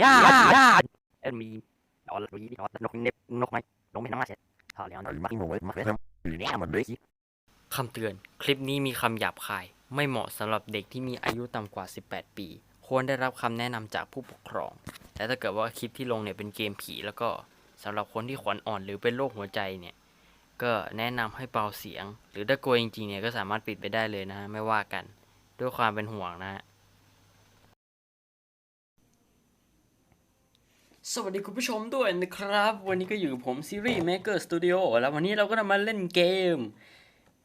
ย่าย่าเอ็นมีดอลวีดอลนกเน็บนกไม้นกไม่น้ำมาเสร็จถอดแล้วมักงงเลยมักเลยเนี่ยมันเลยสิคำเตือน คลิปนี้มีคำหยาบคาย ไม่เหมาะสำหรับเด็กที่มีอายุต่ำกว่า 18 ปี ควรได้รับคำแนะนำจากผู้ปกครอง แต่ถ้าเกิดว่าคลิปที่ลงเนี่ยเป็นเกมผีแล้วก็สำหรับคนที่ขวัญอ่อนหรือเป็นโรคหัวใจเนี่ย ก็แนะนำให้เบาเสียง หรือถ้ากลัวจริงๆเนี่ยก็สามารถปิดไปได้เลยนะฮะไม่ว่ากัน ด้วยความเป็นห่วงนะฮะ สวัสดีคุณผู้ชมด้วยนะครับ วันนี้ก็อยู่กับผมซีรีส์ Maker Studio แล้ววันนี้เราก็จะมาเล่นเกม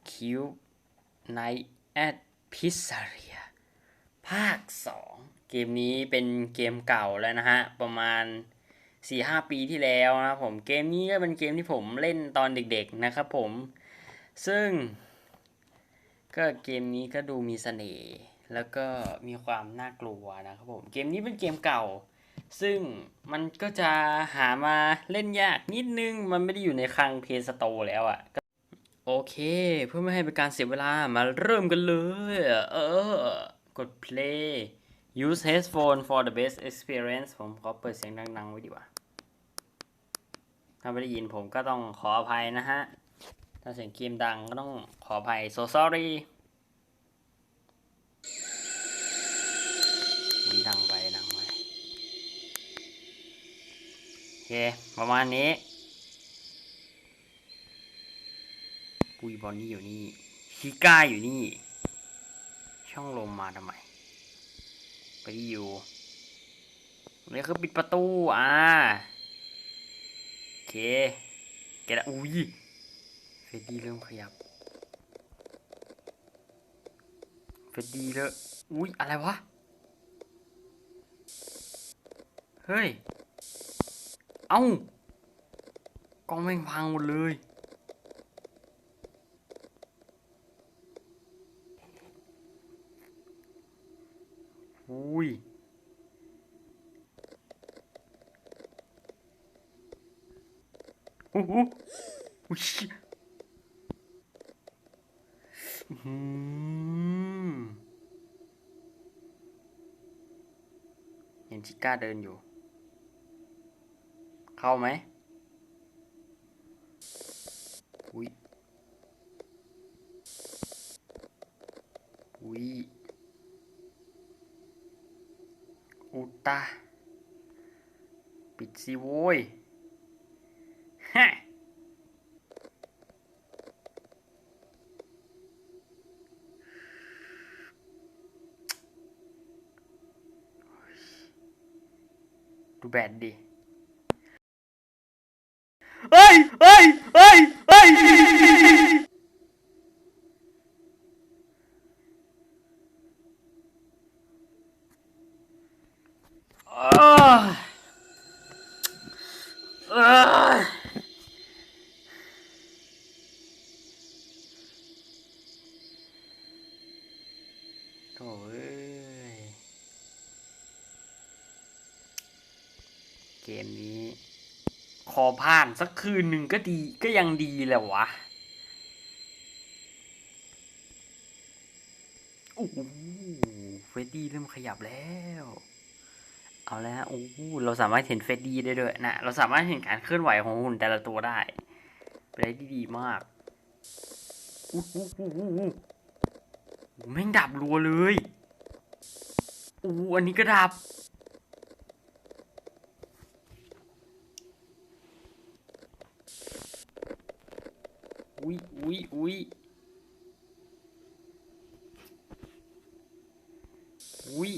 Cube Night at Pizzeria ภาค 2 เกมนี้เป็นเกมเก่าแล้วนะฮะ ประมาณ 4-5 ปีที่แล้วนะผมเกมนี้ก็เป็นเกมที่ผมเล่นตอนเด็กๆนะครับผม ซึ่ง ก็เกมนี้ก็ดูมีเสน่ห์แล้วก็มีความน่ากลัวนะครับผม เกมนี้เป็นเกมเก่า ซึ่งมันก็จะหามาเล่นยากนิดนึง มันไม่ได้อยู่ในคลังเพย์สโตแล้วอะ่ะ โอเค เพื่อไม่ให้เป็นการเสียเวลามาเริ่มกันเลย เออกด play use headphone for the best experience ผมขอเปิดเสียงดังๆ ไว้ดีกว่า ถ้าไม่ได้ยินผมก็ต้องขออภัยนะฮะ ถ้าเสียงเกมดังก็ต้องขออภัย so sorry มันดังไปดังไป โอ เค ประมาณนี้ ปุยบอลนี่อยู่นี่ชิก้าอยู่นี่ ช่องลมมาทำไม ไปที่อยู่นี่คือปิดประตู อ่า โอเคแกละอุ้ยเฟดดี้เริ่มขยับ เฟดดี้เริ่มอุ้ยอะไรวะ เฮ้ย เอ้ากล้องแม่งพังหมดเลยอุ้ยโอ้โหอุ้ยอื้อหือเห็นชิก้าเดินอยู่ เข้าไหมอุ้ยอุ้ยอุตาปิดสิโว้ยฮะดูแบดดิ เฮ้ยเฮ้ยเฮ้ยเขอผ่านสักคืนหนึ่งก็ดีก็ยังดีแหละวะโอ้โหเฟดดี้เริ่มขยับแล้ว เอาแล้วโอ้โหเราสามารถเห็นเฟดดี้ได้ด้วยนะ เราสามารถเห็นการเคลื่อนไหวของหุ่นแต่ละตัวได้เป็นอะไรที่ดีมากอู้หูหูหูหูแม่งดับรัวเลยอู้อันนี้ก็ดับ อุ้ยอุ้ยอุ้ยอุ้ย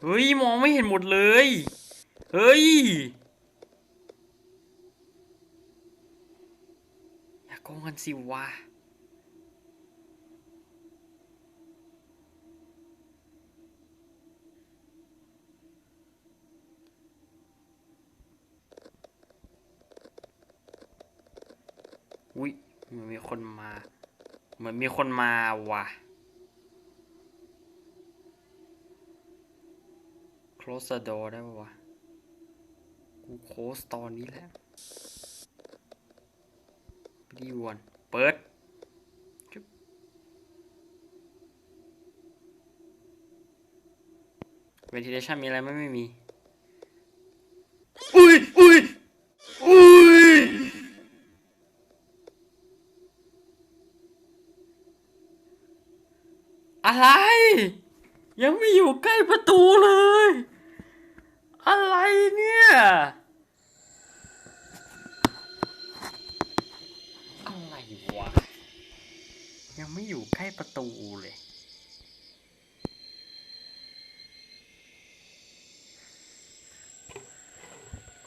เฮ้ย มองไม่เห็นหมดเลย เฮ้ย อย่าโกงกันสิวะ อุ้ย เหมันมีคนมา เหมือนมีคนมาว่ะ close the door ได้ปะวะ กู close ตอนนี้แหละดีวนเปิดจุ๊บ ventilation มีอะไรไหมไม่มี อุ้ยอุ้ยอุ้ยอะไร ยังไม่อยู่ใกล้ประตูเลย อะไรเนี่ย อะไรวะ ยังไม่อยู่ใกล้ ประตูเลย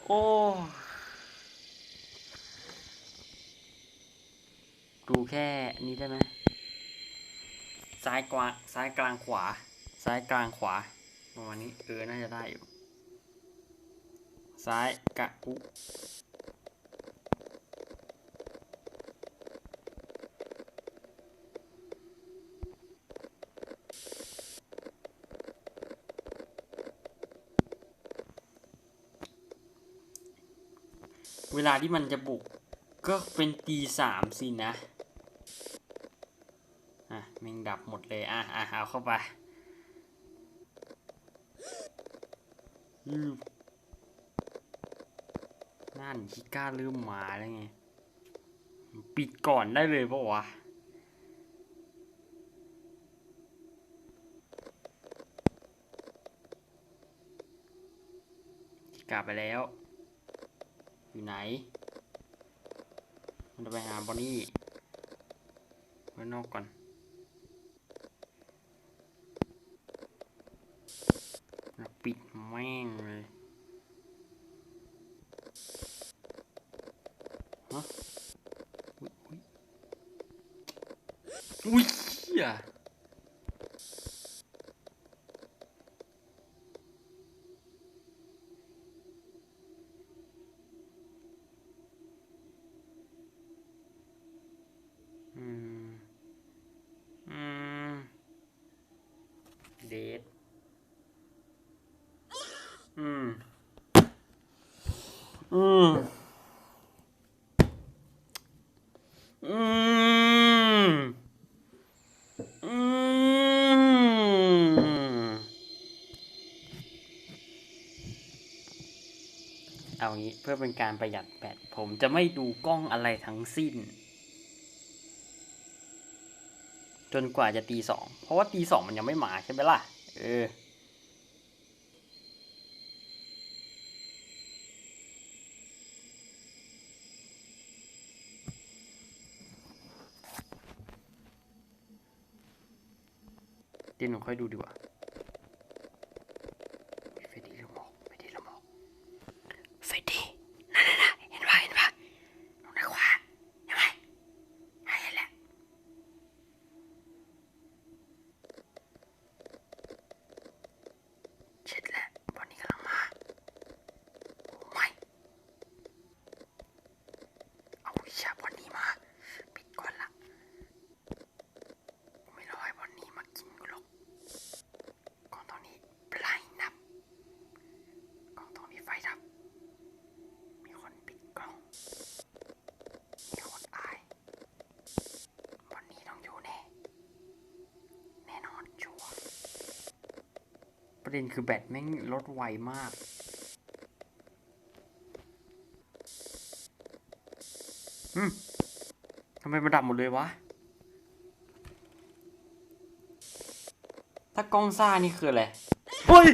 โอ้ ดูแค่นี้ได้ไหมซ้ายกวาซ้ายกลางขวา ซ้ายกลางขวาประมาณนี้เออ น่าจะได้อยู่ ซ้ายกะอุ เวลาที่มันจะบุกก็เป็นตีสามสินะ อะแม่งดับหมดเลย อะอะเอาเข้าไปนั่นชิก้าเริ่มมาแล้วไง ปิดก่อนได้เลยปะวะชิก้าไปแล้ว อยู่ไหน มันจะไปหาบอนนี่ไว้นอกก่อนปิดแม่งเลยฮะอุ๊ยอุ๊ยอุ้ยเหี้ยอืม อืม เดท อืม อืม อืม อืม เอางี้เพื่อเป็นการประหยัดแบตผมจะไม่ดูกล้องอะไรทั้งสิ้น จนกว่าจะตีสองเพราะว่าตีสองมันยังไม่มาใช่ไหมล่ะ เออเดี๋ยวหนูค่อยดูดีกว่าเฟดดี้ละหมอกเฟดดี้ละหมอกเฟดดี้นั่นน่ะเห็นปะเห็นปะตรงด้านขวาเห็นไหมเห็นแล้วเช็ดแล้วบอนนี้กำลังมาโอ้ไม่เอาวิชาบอนนี้มา ปิดก่อนละกูไม่รอให้บอนนี้มากินกูหรอก กล้องตรงนี้ปลายนับ กล้องตรงนี้ไฟดับ มีคนปิดกล้อง มีคนอายวันนี้ต้องอยู่แน่ แน่นอนชัวร์ประ เด็นคือแบตแม่งลดไวมาก อืมทำไมมันดับหมดเลยวะ ถ้ากล้องซ่านี่คืออะไร เฮ้ย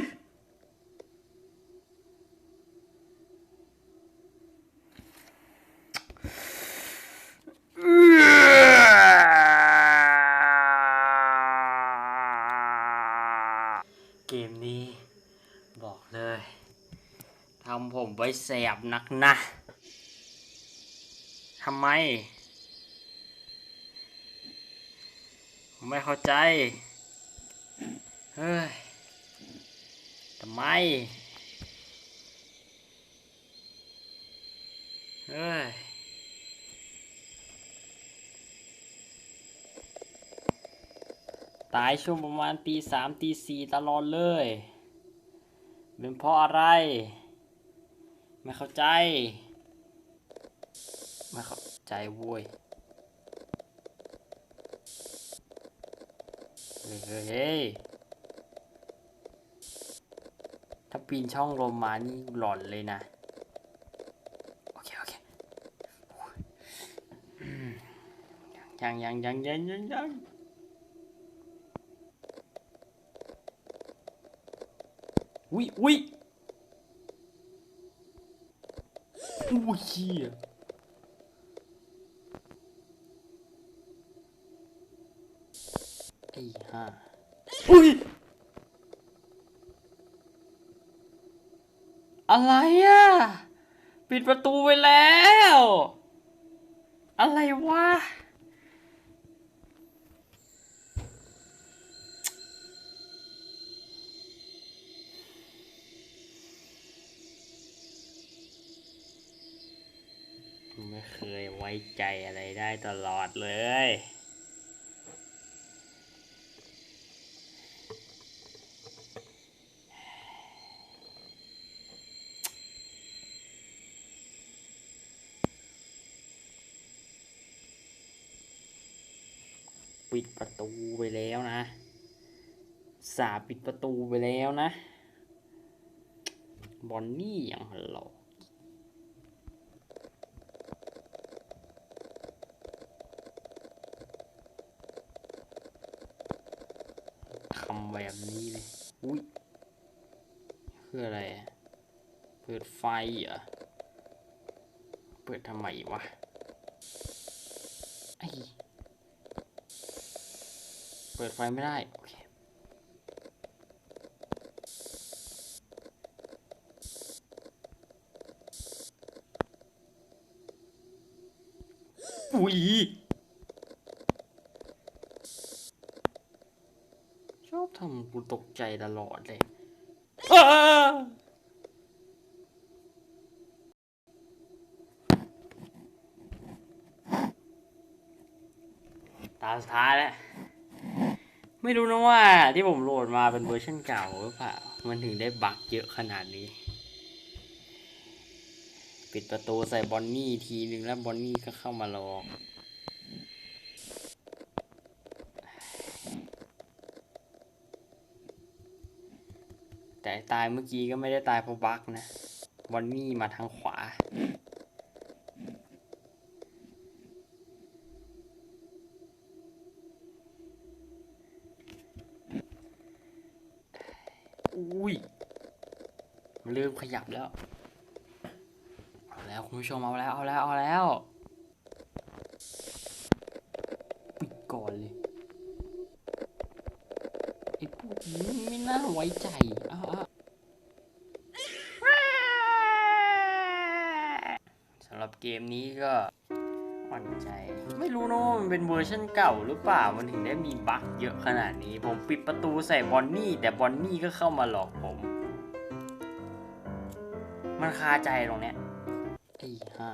อกเลยทำผมไว้แสบนักนะทำไมผมไม่เข้าใจ เฮ้ยทำไม เฮ้ยตายช่วงประมาณตีสามตีสี่ตลอดเลย เป็นเพราะอะไร ไม่เข้าใจ ไม่เข้าใจโว้ยเฮ้ยถ้าปีนช่องลมมานี่หลอนเลยนะ โอเค โอเคยังยังยังยังยังยัง อุ้ยอุ้ยอุ้ยเหี้ยไอ้ห่าอุ้ย อะไรอะ ปิดประตูไปแล้ว อะไรวะ ไม่ เคยไว้ใจอะไรได้ตลอดเลย ปิดประตูไปแล้วนะ สาปิดประตูไปแล้วนะ บอนนี่ยังหลอกทำแบบนี้เลย อุ้ยคืออะไร เปิดไฟเหรอ เปิดทำไมวะไอเปิดไฟไม่ได้ โอเคอุ้ย ชอบทำกูตกใจตลอดเลยตาสุดท้ายแล้ว ไม่รู้นะว่าที่ผมโหลดมาเป็นเวอร์ชันเก่าหรือเปล่า มันถึงได้บักเยอะขนาดนี้ ปิดประตูใส่บอนนี่ทีนึงแล้วบอนนี่ก็เข้ามาลอง ตายเมื่อกี้ก็ไม่ได้ตายเพราะบั๊กนะบอนนี่มาทางขวา อุ้ย มันเริ่มขยับแล้ว เอาแล้วคุณผู้ชมเอาแล้ว เอาแล้ว เอาแล้วปิดก่อนเลย ไอ้พวกนี้ไม่น่าไว้ใจอ้าวอ้าวสำหรับ เกมนี้ก็อ่อนใจ ไม่รู้นะว่ามันเป็นเวอร์ชันเก่าหรือเปล่ามันถึงได้มีบั๊กเยอะขนาดนี้ ผมปิดประตูใส่บอนนี่ แต่บอนนี่ก็เข้ามาหลอกผม มันคาใจตรงเนี้ยไอ้ห่า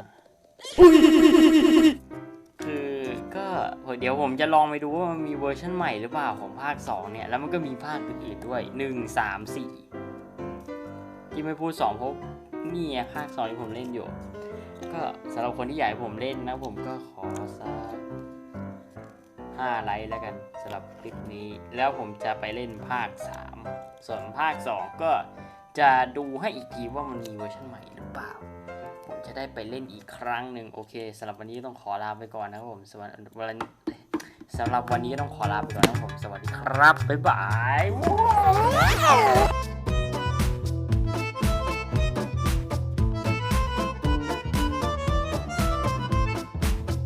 คือก็เดี๋ยวผมจะลองไปดูว่ามันมีเวอร์ชันใหม่หรือเปล่าของภาค 2 เนี่ย แล้วมันก็มีภาคอื่นๆด้วย 1 3 4 ที่ไม่พูด 2 เพราะนี่ภาค 2 ที่ผมเล่นอยู่ ก็สำหรับคนที่อยากให้ผมเล่นนะผมก็ขอสัก5ไลค์แล้วกันสำหรับคลิปนี้ แล้วผมจะไปเล่นภาค 3 ส่วนภาค 2 ก็จะดูให้อีกทีว่ามันมีเวอร์ชันใหม่หรือเปล่า ผมจะได้ไปเล่นอีกครั้งหนึ่งโอเคสำหรับวันนี้ต้องขอลาไปก่อนนะครับผมสวัสดีวันสำหรับวันนี้ต้องขอลาไปก่อนนะครับผมสวัสดีครับบ๊ายบาย